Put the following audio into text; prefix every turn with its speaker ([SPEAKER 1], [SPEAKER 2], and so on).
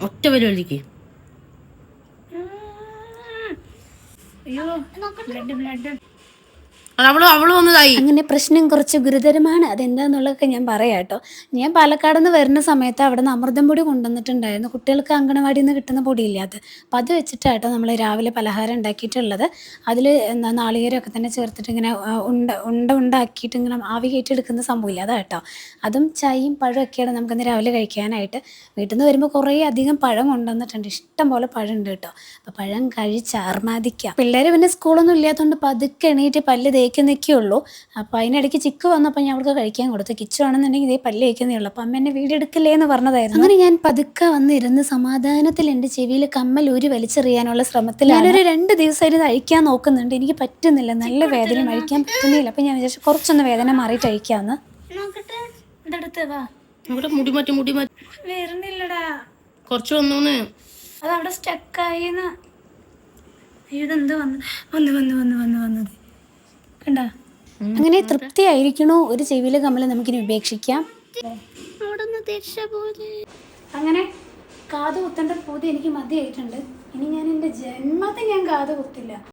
[SPEAKER 1] ഒറ്റ വലിക്ക്
[SPEAKER 2] അയ്യോ ബ്ലഡ് ബ്ലഡ്. അങ്ങനെ പ്രശ്നം കുറച്ച് ഗുരുതരമാണ്. അതെന്താന്നുള്ളതൊക്കെ ഞാൻ പറയാം കേട്ടോ. ഞാൻ പാലക്കാട് നിന്ന് വരുന്ന സമയത്ത് അവിടെ നിന്ന് അമൃതം പൊടി കൊണ്ടുവന്നിട്ടുണ്ടായിരുന്നു. കുട്ടികൾക്ക് അങ്കണവാടിയിൽ നിന്ന് കിട്ടുന്ന പൊടിയില്ലാത്ത അപ്പം അത് വെച്ചിട്ടാട്ടോ നമ്മൾ രാവിലെ പലഹാരം ഉണ്ടാക്കിയിട്ടുള്ളത്. അതിൽ എന്താ നാളികേരമൊക്കെ തന്നെ ചേർത്തിട്ട് ഇങ്ങനെ ഉണ്ട ഉണ്ട ഉണ്ടാക്കിയിട്ട് ഇങ്ങനെ ആവി കയറ്റിയെടുക്കുന്ന സംഭവമില്ല. അതാട്ടോ അതും ചായയും പഴമൊക്കെയാണ് നമുക്കിന്ന് രാവിലെ കഴിക്കാനായിട്ട്. വീട്ടിൽ നിന്ന് വരുമ്പോൾ കുറേ അധികം പഴം കൊണ്ടുവന്നിട്ടുണ്ട്. ഇഷ്ടം പോലെ പഴം ഉണ്ട് കേട്ടോ. അപ്പോൾ പഴം കഴിച്ച് ആർമാദിക്കാം. പിള്ളേർ പിന്നെ സ്കൂളൊന്നും ഇല്ലാത്തതുകൊണ്ട് പതുക്കെ എണീറ്റ് പല്ല് തേക്കുന്നൊക്കെ നിൽക്കുകയുള്ളൂ അപ്പോൾ അതിനിടയ്ക്ക് ചിക്ക് വന്നപ്പോൾ ഞാൻ അവൾക്ക് കഴിക്കാൻ കൊടുത്തു. കിച്ചു ആണെന്നുണ്ടെങ്കിൽ ഇതേ പല്ല് തേക്കുന്നേ ഉള്ളൂ. അപ്പം അമ്മ എന്നെ വീഡിയോ എടുക്കില്ലേ എന്ന് പറഞ്ഞതായിരുന്നു. അങ്ങനെ ഞാൻ പതുക്കെ വന്നിരുന്ന് സമാധാനത്തിൽ എന്റെ ചെവിയിൽ കമ്മൽ ഊരി വലിച്ചെറിയാനുള്ള ശ്രമത്തിൽ ഞാനൊരു രണ്ട് ദിവസമായിട്ട് ഇത് അഴിക്കാൻ നോക്കുന്നുണ്ട്. എനിക്ക് പറ്റുന്നില്ല. നല്ല വേദന അഴിക്കാൻ പറ്റുന്നില്ല. അപ്പം ഞാൻ വിചാരിച്ചു കുറച്ചൊന്ന് വേദന മാറിയിട്ട് അഴിക്കാമെന്ന് നോക്കട്ടെ. ഇതെടുത്ത് വാ.
[SPEAKER 1] ഇവിടെ മുടി മാറ്റി മുടി മാറ്റി.
[SPEAKER 2] വരുന്നില്ലടാ.
[SPEAKER 1] കുറച്ച് വന്നൂന്ന്.
[SPEAKER 2] അത് അവിടെ സ്റ്റക്കായിന്ന് ഇതെന്ത് വന്ന് വന്ന് വന്ന് വന്ന് വന്ന് വന്നത്. കണ്ട? അങ്ങനെ തൃപ്തിയായിരിക്കണോ ഒരു ചെവിയിലെ കമ്മൽ നമുക്കിനി ഉപേക്ഷിക്കാം? അങ്ങനെ കാത് കുത്തേണ്ട പൂതി എനിക്ക് മതിയായിട്ടുണ്ട്. ഇനി ഞാൻ എന്റെ ജന്മത്തിൽ ഞാൻ കാത് കുത്തില്ല